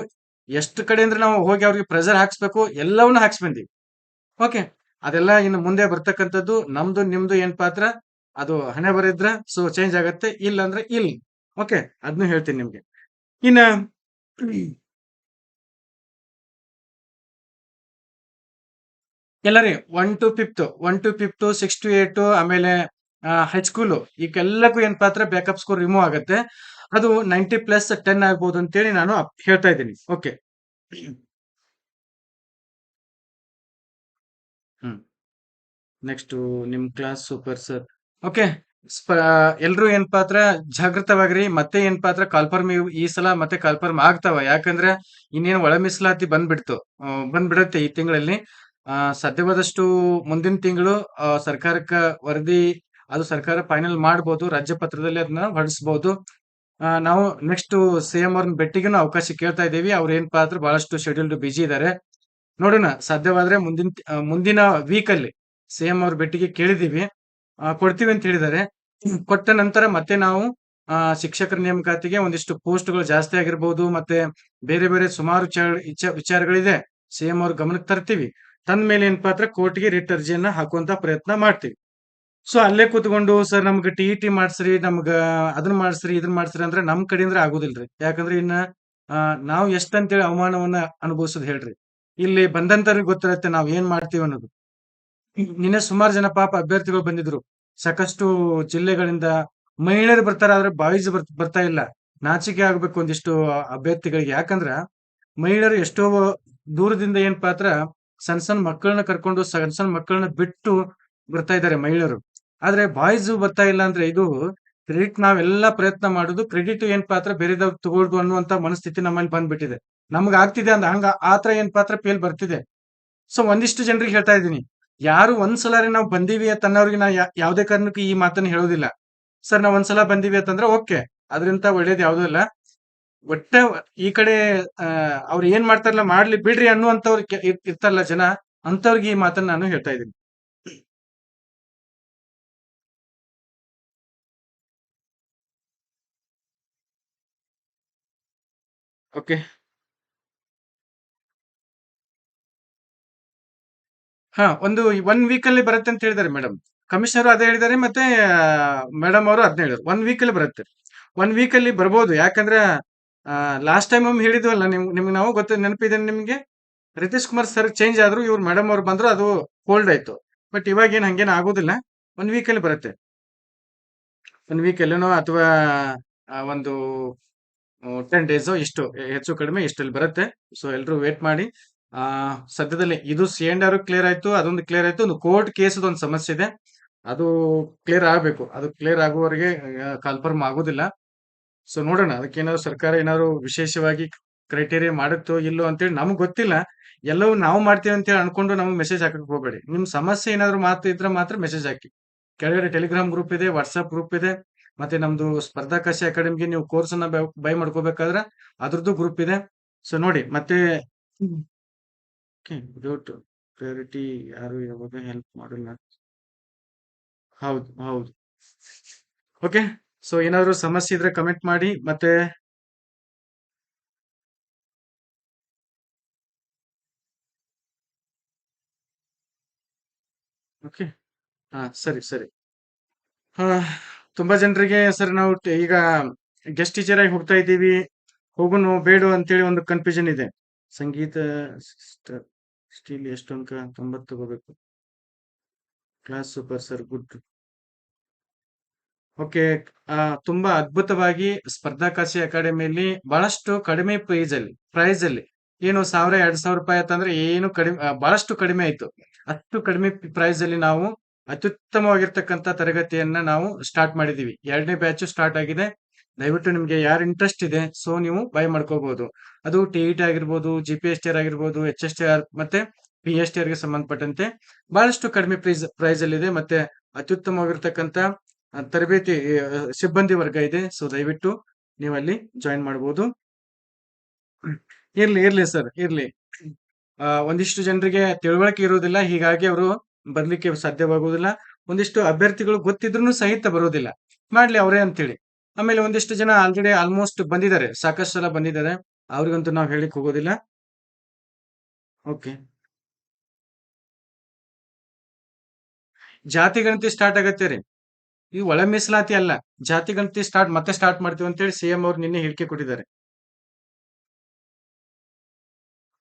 ಎಷ್ಟು ಕಡೆಯಿಂದ ನಾವು ಹೋಗಿ ಅವ್ರಿಗೆ ಪ್ರೆಸರ್ ಹಾಕ್ಸ್ಬೇಕು, ಎಲ್ಲವನ್ನೂ ಹಾಕ್ಸ್ ಬಂದೀವಿ ಓಕೆ ಅದೆಲ್ಲ ಇನ್ನು ಮುಂದೆ ಬರ್ತಕ್ಕಂಥದ್ದು, ನಮ್ದು, ನಿಮ್ದು ಏನ್ ಪಾತ್ರ? ಅದು ಹಣೆ ಬರಿದ್ರ ಸೊ ಚೇಂಜ್ ಆಗತ್ತೆ ಇಲ್ಲ ಅಂದ್ರೆ ಇಲ್ಲ. ಓಕೆ ಅದನ್ನು ಹೇಳ್ತೀನಿ ನಿಮ್ಗೆ. ಇನ್ನ ಎಲ್ಲ ರೀ one to fifth one to fifth six to eight ಆಮೇಲೆ ಹೈಸ್ಕೂಲ್ ಈಗೆಲ್ಲಕ್ಕೂ ಏನ್ ಪಾತ್ರ? ಬ್ಯಾಕಪ್ ಸ್ಕೋರ್ ರಿಮೂವ್ ಆಗುತ್ತೆ. ಅದು ನೈಂಟಿ ಪ್ಲಸ್ ಟೆನ್ ಆಗ್ಬೋದು ಅಂತೇಳಿ ನಾನು ಹೇಳ್ತಾ ಇದ್ದೀನಿ. Okay hmm. ನೆಕ್ಸ್ಟ್ ನಿಮ್ ಕ್ಲಾಸ್ ಸೂಪರ್ ಸರ್ ಓಕೆ ಎಲ್ರು ಏನ್ ಪಾತ್ರ? ಜಾಗೃತವಾಗಿರಿ ಮತ್ತೆ ಏನಪ್ಪಾ ಪಾತ್ರ? ಕಾಲ್ಫರ್ಮ್ ಈ ಸಲ ಮತ್ತೆ ಕಾಲ್ಫರ್ಮ್ ಆಗ್ತಾವ. ಯಾಕಂದ್ರೆ, ಇನ್ನೇನು ಒಳ ಮೀಸಲಾತಿ ಬಂದ್ಬಿಡ್ತು. ಬಂದ್ಬಿಡತ್ತೆ ಈ ತಿಂಗಳಲ್ಲಿ. ಸಾಧ್ಯವಾದಷ್ಟು ಮುಂದಿನ ತಿಂಗಳು ಸರ್ಕಾರಕ್ಕೆ ವರದಿ, ಅದು ಸರ್ಕಾರ ಫೈನಲ್ ಮಾಡಬಹುದು ರಾಜ್ಯ ಪತ್ರದಲ್ಲಿ ಅದನ್ನ ಹೊರಡಿಸಬಹುದು ನಾವು ನೆಕ್ಸ್ಟ್ ಸಿಎಂ ಅವ್ರನ್ನ ಭೇಟಿಗೂ ಅವಕಾಶ ಕೇಳ್ತಾ ಇದ್ದೀವಿ. ಅವ್ರ ಏನಪ್ಪಾ ಪಾತ್ರ ಬಹಳಷ್ಟು ಶೆಡ್ಯೂಲ್ಡ್ ಬಿಜಿ ಇದ್ದಾರೆ ನೋಡೋಣ, ಸಾಧ್ಯವಾದ್ರೆ ಮುಂದಿನ ಮುಂದಿನ ವೀಕ್ ಅಲ್ಲಿ ಸಿಎಂ ಅವ್ರ ಭೇಟಿಗೆ ಕೇಳಿದೀವಿ ಕೊಡ್ತೀವಿ ಅಂತ ಹೇಳಿದ್ದಾರೆ. ಕೊಟ್ಟ ನಂತರ ಮತ್ತೆ ನಾವು ಶಿಕ್ಷಕರ ನೇಮಕಾತಿಗೆ ಒಂದಿಷ್ಟು ಪೋಸ್ಟ್ಗಳು ಜಾಸ್ತಿ ಆಗಿರ್ಬೋದು, ಮತ್ತೆ ಬೇರೆ ಬೇರೆ ಸುಮಾರು ವಿಚಾರ- ವಿಚ- ವಿಚಾರಗಳಿದೆ ಸಿಎಂ ಅವ್ರ ಗಮನಕ್ಕೆ ತರ್ತೀವಿ. ತಂದ ಮೇಲೆ ಏನಪ್ಪಾ ಅಂದ್ರೆ ಕೋರ್ಟ್ಗೆ ರಿಟ್ ಅರ್ಜಿಯನ್ನ ಹಾಕುವಂತ ಪ್ರಯತ್ನ ಮಾಡ್ತೀವಿ. ಸೊ ಅಲ್ಲೇ ಕೂತ್ಕೊಂಡು, ಸರ್, ನಮ್ಗೆ ಟಿ ಇ ಟಿ ಮಾಡ್ಸ್ರಿ, ನಮ್ಗ ಅದನ್ನ ಮಾಡ್ಸ್ರಿ, ಇದನ್ನ ಮಾಡ್ಸ್ರಿ ಅಂದ್ರೆ ನಮ್ ಕಡೆಯಿಂದ ಆಗುದಿಲ್ರಿ. ಯಾಕಂದ್ರೆ ಇನ್ನ ನಾವು ಎಷ್ಟಂತೇಳಿ ಅವಮಾನವನ್ನ ಅನುಭವಿಸೋದು ಹೇಳ್ರಿ. ಇಲ್ಲಿ ಬಂದಂತವ್ರಿಗೆ ಗೊತ್ತಿರತ್ತೆ ನಾವ್ ಏನ್ ಮಾಡ್ತೀವಿ ಅನ್ನೋದು. ನಿನ್ನೆ ಸುಮಾರು ಜನ ಪಾಪ ಅಭ್ಯರ್ಥಿಗಳು ಬಂದಿದ್ರು. ಸಾಕಷ್ಟು ಜಿಲ್ಲೆಗಳಿಂದ ಮಹಿಳೆಯರು ಬರ್ತಾರ, ಆದ್ರೆ ಬಾಯ್ಸ್ ಬರ್ತಾ ಇಲ್ಲ. ನಾಚಿಕೆ ಆಗ್ಬೇಕು ಒಂದಿಷ್ಟು ಅಭ್ಯರ್ಥಿಗಳಿಗೆ. ಯಾಕಂದ್ರ ಮಹಿಳೆಯರು ಎಷ್ಟೋ ದೂರದಿಂದ ಏನ್ ಪಾತ್ರ ಸಣ್ಣ ಸಣ್ಣ ಮಕ್ಕಳನ್ನ ಕರ್ಕೊಂಡು, ಸಣ್ಣ ಸಣ್ಣ ಮಕ್ಕಳನ್ನ ಬಿಟ್ಟು ಬರ್ತಾ ಇದ್ದಾರೆ ಮಹಿಳೆಯರು. ಆದ್ರೆ ಬಾಯ್ಸ್ ಬರ್ತಾ ಇಲ್ಲ ಅಂದ್ರೆ ಇದು ಕ್ರೆಡಿಟ್ ನಾವೆಲ್ಲ ಪ್ರಯತ್ನ ಮಾಡುದು ಕ್ರೆಡಿಟ್ ಏನ್ ಪಾತ್ರ ಬೇರೆದವ್ರು ತಗೊಳ್ದು ಅನ್ನುವಂತ ಮನಸ್ಥಿತಿ ನಮ್ಮಲ್ಲಿ ಬಂದ್ಬಿಟ್ಟಿದೆ. ನಮ್ಗೆ ಆಗ್ತಿದೆ ಅಂದ ಹಂಗ ಆತರ ಏನ್ ಪಾತ್ರ ಪೇಲ್ ಬರ್ತಿದೆ. ಸೊ ಒಂದಿಷ್ಟು ಜನರಿಗೆ ಹೇಳ್ತಾ ಇದ್ದೀನಿ. ಯಾರು ಒಂದ್ಸಲಾರಿ ನಾವು ಬಂದಿವಿ ಅಂತ ಅನ್ನೋರಿಗೆ ನಾ ಯಾವ್ದೇ ಕಾರಣಕ್ಕೂ ಈ ಮಾತನ್ನ ಹೇಳೋದಿಲ್ಲ. ಸರ್ ನಾವ್ ಒಂದ್ಸಲ ಬಂದಿವಿ ಅಂತಂದ್ರೆ ಓಕೆ. ಅದರಿಂದ ಒಳ್ಳೇದು ಯಾವುದೂ ಇಲ್ಲ. ಒಟ್ಟ ಈ ಕಡೆ ಅವ್ರು ಏನ್ ಮಾಡ್ತಾರಲ್ಲ ಮಾಡ್ಲಿ ಬಿಡ್ರಿ ಅನ್ನುವಂಥವ್ರು ಇರ್ತಾರಲ್ಲ ಜನ ಅಂತವ್ರಿಗೆ ಈ ಮಾತನ್ನ ನಾನು ಹೇಳ್ತಾ ಇದ್ದೀನಿ. ಓಕೆ. ಹಾ, ಒಂದು ಒನ್ ವೀಕ್ ಅಲ್ಲಿ ಬರುತ್ತೆ ಅಂತ ಹೇಳಿದಾರೆ ಮೇಡಮ್. ಕಮಿಷನರ್ ಅದೇ ಹೇಳಿದಾರೆ ಮತ್ತೆ ಮೇಡಮ್ ಅವರು ಅದನ್ನ ಹೇಳಿದ್ರು. ಒನ್ ವೀಕ್ ಅಲ್ಲಿ ಬರುತ್ತೆ. ಒನ್ ವೀಕ್ ಅಲ್ಲಿ ಬರ್ಬೋದು. ಯಾಕಂದ್ರೆ ಲಾಸ್ಟ್ ಟೈಮ್ ಒಮ್ಮೆ ಹೇಳಿದ್ವಲ್ಲ, ನಿಮ್, ನಿಮ್ಗೆ ನಾವು ಗೊತ್ತ, ನೆನಪಿದೆ ನಿಮ್ಗೆ? ರಿತೀಶ್ ಕುಮಾರ್ ಸರ್ ಚೇಂಜ್ ಆದ್ರು ಇವ್ರು ಮೇಡಮ್ ಅವ್ರು ಬಂದ್ರು ಅದು ಹೋಲ್ಡ್ ಆಯ್ತು. ಬಟ್ ಇವಾಗ ಏನ್ ಹಂಗೇನು ಆಗೋದಿಲ್ಲ. ವೀಕ್ ಅಲ್ಲಿ ಬರುತ್ತೆ. ಒನ್ ವೀಕ್ ಅಲ್ಲೇನೋ ಅಥವಾ ಒಂದು ಟೆನ್ ಡೇಸ್ ಇಷ್ಟು ಹೆಚ್ಚು ಕಡಿಮೆ ಇಷ್ಟಲ್ಲಿ ಬರುತ್ತೆ. ಸೊ ಎಲ್ಲರೂ ವೇಟ್ ಮಾಡಿ. ಸದ್ಯದಲ್ಲಿ ಇದು ಸಿ ಎಂಡ್ ಆರ್ ಕ್ಲಿಯರ್ ಆಯ್ತು, ಅದೊಂದು ಕ್ಲಿಯರ್ ಆಯ್ತು, ಒಂದು ಕೋರ್ಟ್ ಕೇಸ್ ಒಂದು ಸಮಸ್ಯೆ ಇದೆ. ಅದು ಕ್ಲಿಯರ್ ಆಗಬೇಕು. ಅದು ಕ್ಲಿಯರ್ ಆಗುವವರೆಗೆ ಕನ್ಫರ್ಮ್ ಆಗೋದಿಲ್ಲ. ಸೊ ನೋಡೋಣ, ಅದಕ್ಕೇನಾದ್ರು ಸರ್ಕಾರ ಏನಾದ್ರು ವಿಶೇಷವಾಗಿ ಕ್ರೈಟೇರಿಯಾ ಮಾಡುತ್ತೋ ಇಲ್ಲೋ ಅಂತೇಳಿ ನಮ್ಗೆ ಗೊತ್ತಿಲ್ಲ. ಎಲ್ಲವೂ ನಾವು ಮಾಡ್ತೀವಿ ಅಂತೇಳಿ ಅನ್ಕೊಂಡು ನಮ್ಗೆ ಮೆಸೇಜ್ ಹಾಕಕ್ ಹೋಗಬೇಡಿ. ನಿಮ್ ಸಮಸ್ಯೆ ಏನಾದ್ರು ಮಾತು ಇದ್ರೆ ಮಾತ್ರ ಮೆಸೇಜ್ ಹಾಕಿ. ಕೆಳಗಡೆ ಟೆಲಿಗ್ರಾಮ್ ಗ್ರೂಪ್ ಇದೆ ವಾಟ್ಸ್ಆಪ್ ಗ್ರೂಪ್ ಇದೆ, ಮತ್ತೆ ನಮ್ದು ಸ್ಪರ್ಧಾಕಾಶಿ ಅಕಾಡೆಮಿಗೆ ನೀವು ಕೋರ್ಸ್ ಅನ್ನ ಬೈ ಮಾಡ್ಕೋಬೇಕಾದ್ರೆ ಅದ್ರದ್ದು ಗ್ರೂಪ್ ಇದೆ. ಸೊ ನೋಡಿ, ಮತ್ತೆ ಪ್ರಿಯಾರಿಟಿ ಯಾರು ಯಾವಾಗ ಹೆಲ್ಪ್ ಮಾಡಿಲ್ಲ. ಹೌದು ಹೌದು. ಓಕೆ ಸೊ ಏನಾದ್ರು ಸಮಸ್ಯೆ ಇದ್ರೆ ಕಮೆಂಟ್ ಮಾಡಿ, ಮತ್ತೆ ಓಕೆ ಹಾ, ಸರಿ ಸರಿ. ಹಾ, ತುಂಬಾ ಜನರಿಗೆ ಸರ್ ನಾವು ಈಗ ಗೆಸ್ಟ್ ಟೀಚರ್ ಆಗಿ ಹೋಗ್ತಾ ಇದ್ದೀವಿ. ಹೋಗುನು ಬೇಡ ಅಂತೇಳಿ ಒಂದು ಕನ್ಫ್ಯೂಷನ್ ಇದೆ. ಸಂಗೀತ ಸ್ಟೀಲ್ ಎಷ್ಟು ಅಂಕ ತೊಂಬತ್ತು ತಗೋಬೇಕು. Class super sir good okay ತುಂಬಾ ಅದ್ಭುತವಾಗಿ ಸ್ಪರ್ಧಾಕಾಶಿ ಅಕಾಡೆಮಿಯಲ್ಲಿ ಬಹಳಷ್ಟು ಕಡಿಮೆ ಪ್ರೈಸ್ ಅಲ್ಲಿ ಪ್ರೈಸ್ ಅಲ್ಲಿ. ಏನು ಸಾವಿರ ಎರಡ್ ಸಾವಿರ ರೂಪಾಯಿ ಅಂತಂದ್ರೆ ಏನು ಕಡಿಮೆ ಆ, ಬಹಳಷ್ಟು ಕಡಿಮೆ ಆಯ್ತು. ಅಷ್ಟು ಕಡಿಮೆ ಪ್ರೈಸ್ ಅಲ್ಲಿ ನಾವು ಅತ್ಯುತ್ತಮವಾಗಿರ್ತಕ್ಕಂಥ ತರಗತಿಯನ್ನ ನಾವು ಸ್ಟಾರ್ಟ್ ಮಾಡಿದೀವಿ. ಎರಡನೇ ಬ್ಯಾಚ್ ಸ್ಟಾರ್ಟ್ ಆಗಿದೆ. ದಯವಿಟ್ಟು ನಿಮ್ಗೆ ಯಾರು ಇಂಟ್ರೆಸ್ಟ್ ಇದೆ ಸೊ ನೀವು ಬೈ ಮಾಡ್ಕೋಬಹುದು ಅದು ಟಿ ಇ ಟಿ ಆಗಿರ್ಬೋದು G P S T R ಆಗಿರ್ಬೋದು ಎಚ್ ಎಸ್ ಟಿ ಆರ್ ಮತ್ತೆ ಪಿ ಎಸ್ ಟಿ ಆರ್ಗೆ ಸಂಬಂಧಪಟ್ಟಂತೆ ಬಹಳಷ್ಟು ಕಡಿಮೆ ಪ್ರೈಸ್ ಪ್ರೈಸ್ ಅಲ್ಲಿ ಇದೆ. ಮತ್ತೆ ಅತ್ಯುತ್ತಮವಾಗಿರ್ತಕ್ಕಂಥ ಆ, ತರಬೇತಿ ಸಿಬ್ಬಂದಿ ವರ್ಗ ಇದೆ. ಸೊ ದಯವಿಟ್ಟು ನೀವು ಅಲ್ಲಿ ಜಾಯಿನ್ ಮಾಡಬಹುದು ಇರ್ಲಿ ಇರ್ಲಿ ಸರ್ ಇರ್ಲಿ. ಒಂದಿಷ್ಟು ಜನರಿಗೆ ತಿಳುವಳಿಕೆ ಇರುವುದಿಲ್ಲ. ಹೀಗಾಗಿ ಅವರು ಬರ್ಲಿಕ್ಕೆ ಸಾಧ್ಯವಾಗುವುದಿಲ್ಲ. ಒಂದಿಷ್ಟು ಅಭ್ಯರ್ಥಿಗಳು ಗೊತ್ತಿದ್ರು ಸಹಿತ ಬರುವುದಿಲ್ಲ. ಮಾಡ್ಲಿ ಅವರೇ ಅಂತೇಳಿ. ಆಮೇಲೆ ಒಂದಿಷ್ಟು ಜನ ಆಲ್ರೆಡಿ ಆಲ್ಮೋಸ್ಟ್ ಬಂದಿದ್ದಾರೆ. ಸಾಕಷ್ಟು ಸಲ ಬಂದಿದ್ದಾರೆ. ಅವ್ರಿಗಂತೂ ನಾವು ಹೇಳಿಕ್ ಹೋಗೋದಿಲ್ಲ. ಓಕೆ ಜಾತಿ ಗಣತಿ ಸ್ಟಾರ್ಟ್ ಆಗತ್ತೆ ರೀ. ಇದು ಒಳ ಮೀಸಲಾತಿ ಅಲ್ಲ. ಜಾತಿ ಗಣತಿ ಸ್ಟಾರ್ಟ್ ಮತ್ತೆ ಸ್ಟಾರ್ಟ್ ಮಾಡ್ತೀವಿ ಅಂತೇಳಿ ಸಿಎಂ ಅವ್ರು ನಿನ್ನೆ ಹೇಳಿಕೆ ಕೊಟ್ಟಿದ್ದಾರೆ.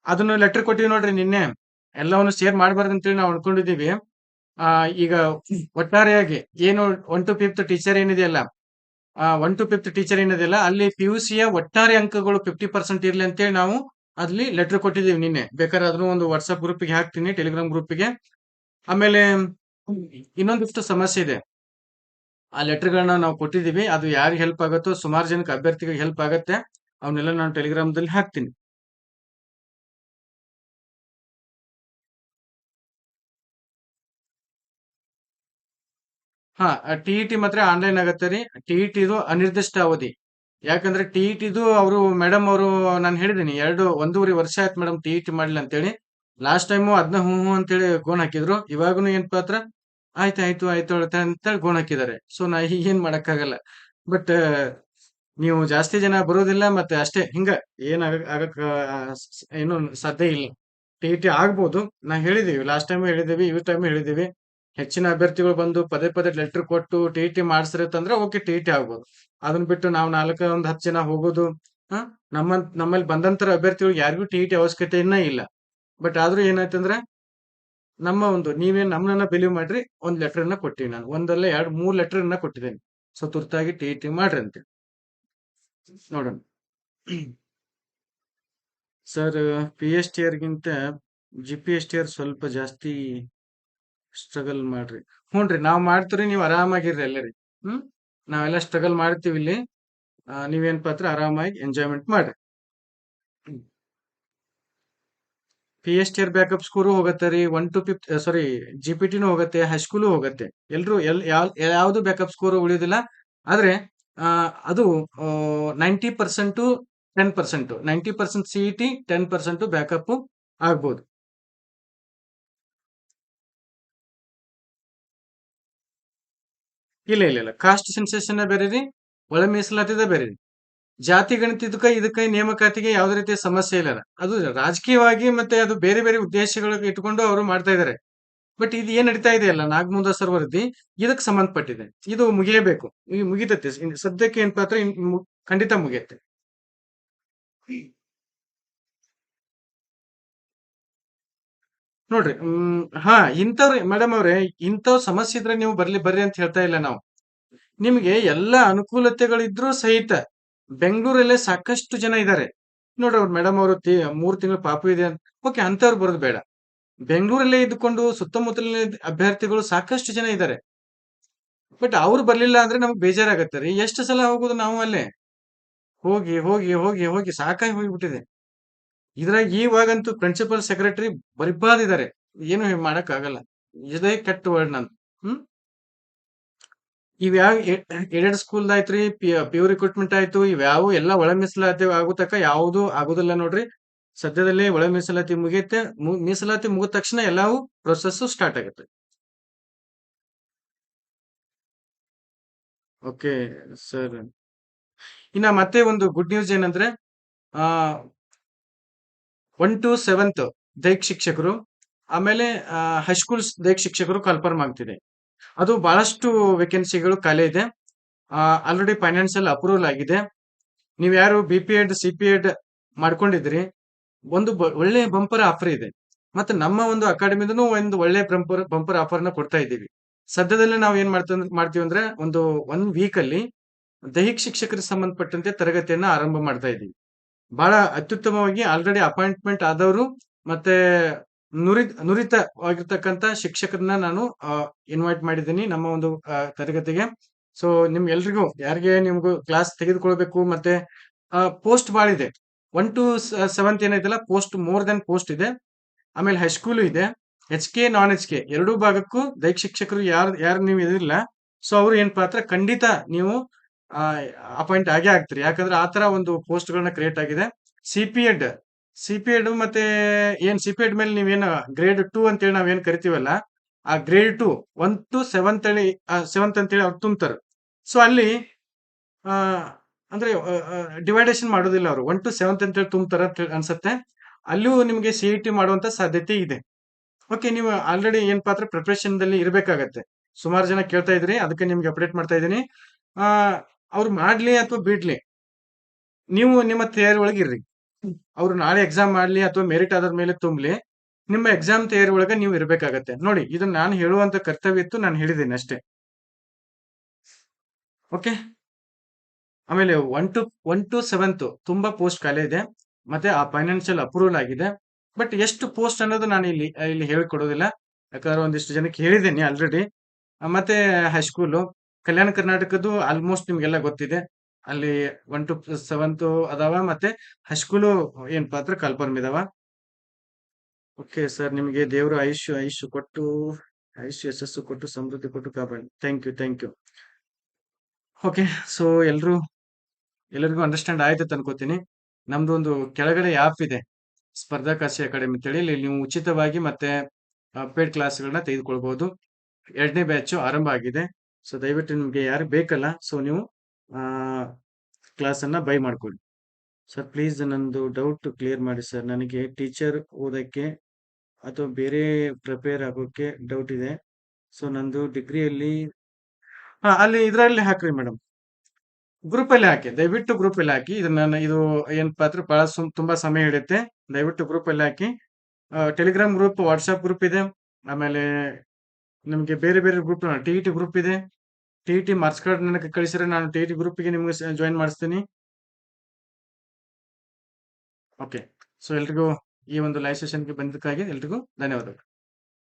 ಅದನ್ನು ಲೆಟರ್ ಕೊಟ್ಟಿವಿ ನೋಡ್ರಿ ನಿನ್ನೆ. ಎಲ್ಲವನ್ನು ಶೇರ್ ಮಾಡಬಾರ್ದು ಅಂತೇಳಿ ನಾವು ಅನ್ಕೊಂಡಿದ್ದೀವಿ. ಆ, ಈಗ ಒಟ್ಟಾರೆಯಾಗಿ ಏನು ಒನ್ ಟು ಫಿಫ್ತ್ ಟೀಚರ್ ಏನಿದೆಯಲ್ಲ ಒನ್ ಟು ಫಿಫ್ತ್ ಟೀಚರ್ ಏನಿದೆಯಲ್ಲ, ಅಲ್ಲಿ ಪಿ ಯು ಸಿಯ ಒಟ್ಟಾರೆ ಅಂಕಗಳು ಫಿಫ್ಟಿ ಪರ್ಸೆಂಟ್ ಇರ್ಲಿ ಅಂತೇಳಿ ನಾವು ಅಲ್ಲಿ ಲೆಟರ್ ಕೊಟ್ಟಿದ್ದೀವಿ ನಿನ್ನೆ. ಬೇಕಾದ್ರೆ ಅದನ್ನು ಒಂದು ವಾಟ್ಸಪ್ ಗ್ರೂಪಿಗೆ ಹಾಕ್ತೀನಿ ಟೆಲಿಗ್ರಾಮ್ ಗ್ರೂಪಿಗೆ ಆಮೇಲೆ ಇನ್ನೊಂದಿಷ್ಟು ಸಮಸ್ಯೆ ಇದೆ. ಆ ಲೆಟರ್ಗಳನ್ನ ನಾವು ಕೊಟ್ಟಿದ್ದೀವಿ, ಅದು ಯಾರಿಗೆ ಹೆಲ್ಪ್ ಆಗುತ್ತೋ, ಸುಮಾರು ಜನಕ್ಕೆ ಅಭ್ಯರ್ಥಿಗೆ ಹೆಲ್ಪ್ ಆಗುತ್ತೆ. ಅವನ್ನೆಲ್ಲ ನಾನು ಟೆಲಿಗ್ರಾಮ್ದಲ್ಲಿ ಹಾಕ್ತೀನಿ. ಹಾ ಟಿ ಇ ಟಿ ಮಾತ್ರ ಆನ್ಲೈನ್ ಆಗತ್ತೆ ರೀ. ಟಿ ಇ ಟಿದು ಅನಿರ್ದಿಷ್ಟ ಅವಧಿ. ಯಾಕಂದ್ರೆ ಟಿ ಇ ಟಿದು ಅವರು ಮೇಡಮ್ ಅವರು, ನಾನು ಹೇಳಿದ್ದೀನಿ ಎರಡು, ಒಂದೂವರೆ ವರ್ಷ ಆಯ್ತು ಮೇಡಮ್ ಟಿ ಇ ಟಿ ಮಾಡಿಲ್ಲ ಅಂತೇಳಿ. ಲಾಸ್ಟ್ ಟೈಮು ಅದನ್ನ ಹ್ಞೂ ಹ್ಞೂ ಅಂತೇಳಿ ಗೋನ್ ಹಾಕಿದ್ರು. ಇವಾಗೂ ಏನ್ ಹತ್ರ ಆಯ್ತು ಆಯ್ತು ಅಂತ ಗೋಣ್ ಹಾಕಿದ್ದಾರೆ. ಸೊ ನಾ ಈಗೇನ್ ಮಾಡಕ್ಕಾಗಲ್ಲ. ಬಟ್ ನೀವು ಜಾಸ್ತಿ ಜನ ಬರೋದಿಲ್ಲ ಮತ್ತೆ ಅಷ್ಟೇ, ಹಿಂಗ ಏನ್ ಆಗ, ಆಗಕ್ ಏನು ಸಾಧ್ಯ ಇಲ್ಲ. ಟಿ ಟಿ ಆಗ್ಬೋದು. ನಾ ಹೇಳಿದೀವಿ ಲಾಸ್ಟ್ ಟೈಮ್ ಹೇಳಿದೀವಿ, ಈ ಟೈಮ್ ಹೇಳಿದೀವಿ. ಹೆಚ್ಚಿನ ಅಭ್ಯರ್ಥಿಗಳು ಬಂದು ಪದೇ ಪದೇ ಲೆಟರ್ ಕೊಟ್ಟು ಟಿ ಟಿ ಮಾಡಿಸ್ರಿ ಅಂತಂದ್ರೆ ಓಕೆ, ಟಿ ಟಿ ಆಗ್ಬೋದು. ಅದನ್ನ ಬಿಟ್ಟು ನಾವು ನಾಲ್ಕ, ಒಂದ್ ಹತ್ತು ಜನ ಹೋಗೋದು, ಹಾ? ನಮ್ಮ ನಮ್ಮಲ್ಲಿ ಬಂದಂತರ ಅಭ್ಯರ್ಥಿಗಳು ಯಾರಿಗೂ ಟಿ ಟಿ ಅವಶ್ಯಕತೆ ಇಲ್ಲ. ಬಟ್ ಆದ್ರೂ ಏನಾಯ್ತಂದ್ರೆ ನಮ್ಮ ಒಂದು, ನೀವೇ ನಮ್ಮನ್ನ ಬಿಲೀವ್ ಮಾಡ್ರಿ, ಒಂದ್ ಲೆಟರ್ ಅನ್ನ ಕೊಟ್ಟಿವಿ ನಾನು. ಒಂದಲ್ಲ ಎರಡು, ಮೂರ್ ಲೆಟರ್ ಅನ್ನ ಕೊಟ್ಟಿದ್ದೇನೆ. ಸೊ ತುರ್ತಾಗಿ ಟಿ ಟಿ ಮಾಡ್ರಿ ಅಂತ ನೋಡೋಣ. ಸರ್ ಪಿ ಎಸ್ ಟಿ ಗಿಂತ G P S T R ಸ್ವಲ್ಪ ಜಾಸ್ತಿ ಸ್ಟ್ರಗಲ್ ಮಾಡ್ರಿ. ಹ್ಞೂನ್ರಿ ನಾವು ಮಾಡ್ತೀರಿ ನೀವು ಆರಾಮಾಗಿರ್ರಿ ಎಲ್ಲರಿ. ಹ್ಮ್? ನಾವೆಲ್ಲ ಸ್ಟ್ರಗಲ್ ಮಾಡ್ತೀವಿ ಇಲ್ಲಿ ನೀವೇನ್ ಪಾತ್ರ? ಆರಾಮಾಗಿ ಎಂಜಾಯ್ಮೆಂಟ್ ಮಾಡ್ರಿ. P H T R backup score ಹೋಗುತ್ತೆ ರೀ ಒನ್ ಟು ಫಿಫ್ತ್ ಸಾರಿ ಜಿ ಪಿ ಟಿನೂ ಹೋಗುತ್ತೆ ಹೈಸ್ಕೂಲು ಹೋಗುತ್ತೆ. ಎಲ್ರು ಎಲ್, ಯಾವ್, ಯಾವ್ದು ಬ್ಯಾಕಪ್ ಸ್ಕೋರ್ ಉಳಿಯೋದಿಲ್ಲ ಆದ್ರೆ ಅದು ninety percent ten percent ninety percent C E T ten percent backup ಆಗ್ಬೋದು. ಇಲ್ಲ ಇಲ್ಲ ಇಲ್ಲ. ಕಾಸ್ಟ್ ಸೆನ್ಸೇಷನ್ ಬೇರೆ ರೀ, ಒಳ ಮೀಸಲಾತಿದ ಬೇರೆ ರೀ. ಜಾತಿ, ಗಣಿತ ಇದಕ್ಕ ನೇಮಕಾತಿಗೆ ಯಾವುದೇ ರೀತಿಯ ಸಮಸ್ಯೆ ಇಲ್ಲ. ಅದು ರಾಜಕೀಯವಾಗಿ ಮತ್ತೆ ಅದು ಬೇರೆ ಬೇರೆ ಉದ್ದೇಶಗಳಿಗೆ ಇಟ್ಕೊಂಡು ಅವರು ಮಾಡ್ತಾ ಇದ್ದಾರೆ ಬಟ್ ಇದು ಏನ್ ನಡೀತಾ ಇದೆಯಲ್ಲ ನಾಗಮುಂದ ಸರ್ ವರದಿ ಇದಕ್ಕೆ ಸಂಬಂಧಪಟ್ಟಿದೆ. ಇದು ಮುಗಿಯಬೇಕು. ಈ ಮುಗಿತತ್ತೆ ಸದ್ಯಕ್ಕೆ ಏನ್ ಪಾತ್ರ? ಖಂಡಿತ ಮುಗಿಯತ್ತೆ. ನೋಡ್ರಿ, ಹ್ಮ್, ಹಾ, ಇಂಥವ್ರ ಮೇಡಮ್ ಅವ್ರೆ, ಇಂಥವ್ ಸಮಸ್ಯೆ ಇದ್ರೆ ನೀವು ಬರ್ಲಿ, ಬರ್ರಿ ಅಂತ ಹೇಳ್ತಾ ಇಲ್ಲ ನಾವು. ನಿಮ್ಗೆ ಎಲ್ಲಾ ಅನುಕೂಲತೆಗಳಿದ್ರು ಸಹಿತ ಬೆಂಗಳೂರಲ್ಲೇ ಸಾಕಷ್ಟು ಜನ ಇದ್ದಾರೆ ನೋಡ್ರಿ ಅವ್ರು ಮೇಡಮ್ ಅವರು ಮೂರು ತಿಂಗಳು ಪಾಪು ಇದೆ ಅಂತ ಓಕೆ ಅಂತವ್ರು ಬರೋದು ಬೇಡ. ಬೆಂಗಳೂರಲ್ಲೇ ಇದ್ದುಕೊಂಡು ಸುತ್ತಮುತ್ತಲಿನ ಅಭ್ಯರ್ಥಿಗಳು ಸಾಕಷ್ಟು ಜನ ಇದ್ದಾರೆ ಬಟ್ ಅವ್ರು ಬರ್ಲಿಲ್ಲ ಅಂದ್ರೆ ನಮ್ಗೆ ಬೇಜಾರಾಗತ್ತೆ ರೀ. ಎಷ್ಟು ಸಲ ಹೋಗೋದು ನಾವು ಅಲ್ಲೇ? ಹೋಗಿ ಹೋಗಿ ಹೋಗಿ ಹೋಗಿ ಸಾಕಾಗಿ ಹೋಗಿಬಿಟ್ಟಿದೆ. ಇದ್ರಾಗ ಈವಾಗಂತೂ ಪ್ರಿನ್ಸಿಪಲ್ ಸೆಕ್ರೆಟರಿ ಬರಿಬಾದಿದ್ದಾರೆ ಏನು ಮಾಡಕ್ ಆಗಲ್ಲ ಇದೇ ಕೆಟ್ಟ ವರ್ಡ್ ನಾನು ಹ್ಮ್? ಇವ್ಯಾವ ಏಡೆಡ್ ಸ್ಕೂಲ್ ಆಯ್ತ್ರಿ ಪ್ಯೂರ್ ರಿಕ್ರೂಟ್ಮೆಂಟ್ ಆಯ್ತು ಇವ್ಯಾವು ಎಲ್ಲಾ ಒಳ ಮೀಸಲಾತಿ ಆಗೋ ತಕ ಯಾವುದು ಆಗೋದಿಲ್ಲ ನೋಡ್ರಿ. ಸದ್ಯದಲ್ಲಿ ಒಳ ಮೀಸಲಾತಿ ಮುಗಿಯುತ್ತೆ ಮೀಸಲಾತಿ ಮುಗಿದ ತಕ್ಷಣ ಎಲ್ಲವೂ ಪ್ರೊಸೆಸ್ ಸ್ಟಾರ್ಟ್ ಆಗುತ್ತೆ. ಓಕೆ ಸರ್ ಇನ್ನ ಮತ್ತೆ ಒಂದು ಗುಡ್ ನ್ಯೂಸ್ ಏನಂದ್ರೆ, ಆ ಒನ್ ಟು ಸೆವೆಂತ್ ದೈಕ್ ಶಿಕ್ಷಕರು, ಆಮೇಲೆ ಹೈಸ್ಕೂಲ್ ದೈಕ್ ಶಿಕ್ಷಕರು ಕನ್ಫರ್ಮ್ ಆಗ್ತಿದೆ ಅದು ಬಹಳಷ್ಟು ವೇಕೆನ್ಸಿಗಳು ಖಾಲಿ ಇದೆ. ಆಲ್ರೆಡಿ ಫೈನಾನ್ಸಿಯಲ್ ಅಪ್ರೂವಲ್ ಆಗಿದೆ. ನೀವು ಯಾರು B P Ed C P Ed ಮಾಡ್ಕೊಂಡಿದ್ರಿ ಒಂದು ಒಳ್ಳೆ ಬಂಪರ್ ಆಫರ್ ಇದೆ. ಮತ್ತೆ ನಮ್ಮ ಒಂದು ಅಕಾಡೆಮಿದೂ ಒಂದು ಒಳ್ಳೆ ಬಂಪರ್ ಬಂಪರ್ ಆಫರ್ನ ಕೊಡ್ತಾ ಇದ್ದೀವಿ. ಸದ್ಯದಲ್ಲೇ ನಾವು ಏನ್ ಮಾಡ್ತ, ಮಾಡ್ತೀವಿ ಅಂದ್ರೆ ಒಂದು ಒನ್ ವೀಕ್ ಅಲ್ಲಿ ದೈಹಿಕ ಶಿಕ್ಷಕರಿಗೆ ಸಂಬಂಧಪಟ್ಟಂತೆ ತರಗತಿಯನ್ನ ಆರಂಭ ಮಾಡ್ತಾ ಇದ್ದೀವಿ. ಬಹಳ ಅತ್ಯುತ್ತಮವಾಗಿ ಆಲ್ರೆಡಿ ಅಪಾಯಿಂಟ್ಮೆಂಟ್ ಆದವರು ಮತ್ತೆ ನುರಿ ನುರಿತವಾಗಿರ್ತಕ್ಕಂಥ ಶಿಕ್ಷಕರನ್ನ ನಾನು ಇನ್ವೈಟ್ ಮಾಡಿದ್ದೀನಿ ನಮ್ಮ ಒಂದು ತರಗತಿಗೆ. ಸೊ ನಿಮ್ ಎಲ್ರಿಗೂ, ಯಾರಿಗೆ ನಿಮ್ಗೂ ಕ್ಲಾಸ್ ತೆಗೆದುಕೊಳ್ಬೇಕು ಮತ್ತೆ ಪೋಸ್ಟ್ ಇದೆ. ಒನ್ ಟು ಸೆವೆಂತ್ ಏನೈತಲ್ಲ ಪೋಸ್ಟ್ ಮೋರ್ ದೆನ್ ಪೋಸ್ಟ್ ಇದೆ. ಆಮೇಲೆ ಹೈಸ್ಕೂಲು ಇದೆ. H K non H K ಎರಡೂ ಭಾಗಕ್ಕೂ ದೈಹಿಕ ಶಿಕ್ಷಕರು ಯಾರು ಯಾರು ನೀವು ಇದಿಲ್ಲ. ಸೊ ಅವ್ರು ಏನ್ ಪಾತ್ರ? ಖಂಡಿತ ನೀವು ಅಪಾಯಿಂಟ್ ಆಗೇ ಆಗ್ತೀರಿ. ಯಾಕಂದ್ರೆ ಆ ತರ ಒಂದು ಪೋಸ್ಟ್ಗಳನ್ನ ಕ್ರಿಯೇಟ್ ಆಗಿದೆ. C P Ed C P Ed ಮತ್ತೆ ಏನ್ ಸಿ ಪಿ ಎಡ್ ಮೇಲೆ ನೀವೇನು ಗ್ರೇಡ್ ಟೂ ಅಂತೇಳಿ ನಾವೇನು ಕರಿತೀವಲ್ಲ, ಆ grade two one to seventh ಹೇಳಿ ಸೆವೆಂತ್ ಅಂತೇಳಿ ಅವ್ರು ತುಂಬ್ತಾರೆ. ಸೊ ಅಲ್ಲಿ ಅಂದ್ರೆ ಡಿವೈಡೇಷನ್ ಮಾಡೋದಿಲ್ಲ ಅವರು. ಒನ್ ಟು ಸೆವೆಂತ್ ಅಂತೇಳಿ ತುಂಬ್ತಾರ ಅಂತ ಅನ್ಸತ್ತೆ. ಅಲ್ಲೂ ನಿಮಗೆ ಸಿ ಇ ಟಿ ಮಾಡುವಂತ ಸಾಧ್ಯತೆ ಇದೆ. ಓಕೆ ನೀವು ಆಲ್ರೆಡಿ ಏನ್ ಪಾತ್ರ ಪ್ರಿಪ್ರೇಷನ್ ದಲ್ಲಿ ಇರಬೇಕಾಗತ್ತೆ. ಸುಮಾರು ಜನ ಕೇಳ್ತಾ ಇದ್ರಿ, ಅದಕ್ಕೆ ನಿಮ್ಗೆ ಅಪ್ಡೇಟ್ ಮಾಡ್ತಾ ಇದ್ದೀನಿ. ಅವ್ರು ಮಾಡ್ಲಿ ಅಥವಾ ಬಿಡ್ಲಿ? ನೀವು ನಿಮ್ಮ ತಯಾರಿ ಒಳಗಿರ್ರಿ ಅವ್ರು ನಾಳೆ ಎಕ್ಸಾಮ್ ಮಾಡ್ಲಿ ಅಥವಾ ಮೆರಿಟ್ ಆದ್ರ ಮೇಲೆ ತುಂಬಲಿ, ನಿಮ್ಮ ಎಕ್ಸಾಮ್ ತಯಾರಿ ಒಳಗೆ ನೀವು ಇರಬೇಕಾಗತ್ತೆ. ನೋಡಿ ಇದು ನಾನು ಹೇಳುವಂತ ಕರ್ತವ್ಯ ಇತ್ತು, ನಾನು ಹೇಳಿದ್ದೇನೆ ಅಷ್ಟೇ. ಓಕೆ ಆಮೇಲೆ one to one to seventh ತುಂಬಾ ಪೋಸ್ಟ್ ಖಾಲಿ ಇದೆ. ಮತ್ತೆ ಆ ಫೈನಾನ್ಷಿಯಲ್ ಅಪ್ರೂವಲ್ ಆಗಿದೆ. ಬಟ್ ಎಷ್ಟು ಪೋಸ್ಟ್ ಅನ್ನೋದು ನಾನು ಇಲ್ಲಿ ಇಲ್ಲಿ ಹೇಳಿಕೊಡೋದಿಲ್ಲ. ಯಾಕಂದ್ರೆ ಒಂದಿಷ್ಟು ಜನಕ್ಕೆ ಹೇಳಿದ್ದೀನಿ ಆಲ್ರೆಡಿ ಮತ್ತೆ ಹೈಸ್ಕೂಲು ಕಲ್ಯಾಣ ಕರ್ನಾಟಕದ್ದು ಆಲ್ಮೋಸ್ಟ್ ನಿಮ್ಗೆಲ್ಲ ಗೊತ್ತಿದೆ. ಅಲ್ಲಿ ಒನ್ ಟು ಸೆವೆಂತ್ ಅದಾವ ಮತ್ತೆ ಹೈಸ್ಕೂಲು ಏನ್ ಪಾತ್ರ ಕಲ್ಪರ್ಮ್ ಇದಾವ ಓಕೆ ಸರ್ ನಿಮಗೆ ದೇವರು ಆಯುಷ್ಯ ಆಯುಷ್ಯ ಕೊಟ್ಟು ಆಯುಷ್ ಯಶಸ್ಸು ಕೊಟ್ಟು, ಸಮೃದ್ಧಿ ಕೊಟ್ಟು ಕಾಪಾಡಿ. Thank you thank you okay so ಎಲ್ರು ಎಲ್ಲರಿಗೂ ಅಂಡರ್ಸ್ಟ್ಯಾಂಡ್ ಆಯ್ತು ಅನ್ಕೋತೀನಿ. ನಮ್ದು ಒಂದು ಕೆಳಗಡೆ ಆ್ಯಪ್ ಇದೆ, ಸ್ಪರ್ಧಾಕಾಶಿ ಅಕಾಡೆಮಿ ಅಂತೇಳಿ ಇಲ್ಲಿ ನೀವು ಉಚಿತವಾಗಿ ಮತ್ತೆ ಪೇಡ್ ಕ್ಲಾಸ್ಗಳನ್ನ ತೆಗೆದುಕೊಳ್ಬಹುದು ಎರಡನೇ ಬ್ಯಾಚು ಆರಂಭ ಆಗಿದೆ. ಸೊ ದಯವಿಟ್ಟು ನಿಮ್ಗೆ ಯಾರು ಬೇಕಲ್ಲ ಸೊ ನೀವು ಕ್ಲಾಸನ್ನು ಬೈ ಮಾಡ್ಕೊಳ್ಳಿ. ಸರ್, ಪ್ಲೀಸ್ ನಂದು ಡೌಟ್ ಕ್ಲಿಯರ್ ಮಾಡಿ ಸರ್. ನನಗೆ ಟೀಚರ್ ಓದೋಕ್ಕೆ ಅಥವಾ ಬೇರೆ ಪ್ರಿಪೇರ್ ಆಗೋಕ್ಕೆ ಡೌಟ್ ಇದೆ. ಸೊ, ನಂದು ಡಿಗ್ರಿಯಲ್ಲಿ ಹಾಂ ಅಲ್ಲಿ ಇದರಲ್ಲಿ ಹಾಕ್ರಿ ಮೇಡಮ್. ಗ್ರೂಪಲ್ಲಿ ಹಾಕಿ, ದಯವಿಟ್ಟು ಗ್ರೂಪಲ್ಲಿ ಹಾಕಿ. ಇದು ನನ್ನ, ಇದು ಏನಪ್ಪಾ ಅಂದ್ರೆ ಭಾಳ ಸುಮ್ ತುಂಬ ಸಮಯ ಹಿಡಿಯುತ್ತೆ. ದಯವಿಟ್ಟು ಗ್ರೂಪಲ್ಲಿ ಹಾಕಿ. ಟೆಲಿಗ್ರಾಮ್ ಗ್ರೂಪ್ ವಾಟ್ಸಪ್ ಗ್ರೂಪ್ ಇದೆ. ಆಮೇಲೆ ನಿಮಗೆ ಬೇರೆ ಬೇರೆ group, T E T group ಇದೆ. ಟಿ ಟಿ ಮಾರ್ಕ್ಸ್ ಕಾರ್ಡ್ ನನಗೆ ಕಳಿಸಿದ್ರೆ ನಾನು ಟಿ ಟಿ ಗ್ರೂಪಿಗೆ ನಿಮಗೆ ಜಾಯಿನ್ ಮಾಡಿಸ್ತೀನಿ. ಓಕೆ ಸೊ ಎಲ್ರಿಗೂ ಈ ಒಂದು ಲೈವ್ ಸೆಷನ್ಗೆ ಬಂದಕ್ಕಾಗಿ ಎಲ್ರಿಗೂ ಧನ್ಯವಾದಗಳು.